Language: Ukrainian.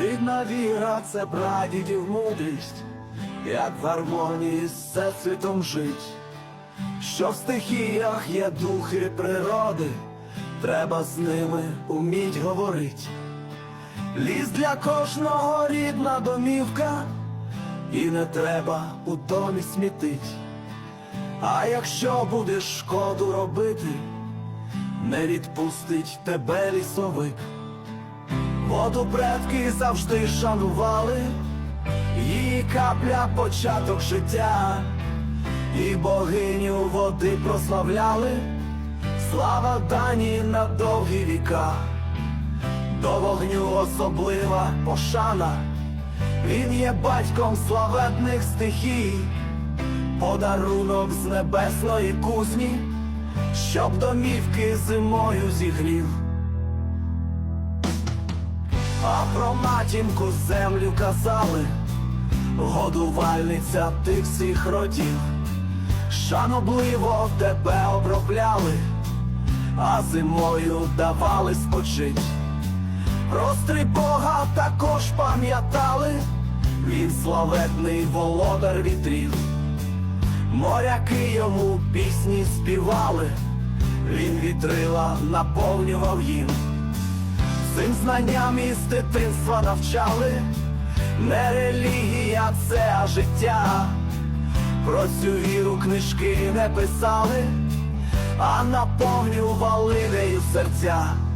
Рідна віра це прадідів мудрість, як в гармонії з всесвітом жить. Що в стихіях є духи природи, треба з ними уміть говорить. Ліс для кожного рідна домівка, і не треба у домі смітить. А якщо будеш шкоду робити, не відпустить тебе лісовик. Воду предки завжди шанували, її капля початок життя, і богиню води прославляли, слава дані на довгі віка, до вогню особлива пошана, він є батьком славетних стихій, подарунок з небесної кузні, щоб домівки зимою зігрів. А про матінку землю казали, годувальниця тих всіх родів, шанобливо тебе обробляли, а зимою давали спочить. Простри Бога також пам'ятали, він славетний володар вітрів. Моряки йому пісні співали, він вітрила наповнював їм. Знанням із дитинства навчали, не релігія, це а життя. Про цю віру книжки не писали, а наповнювали нею серця.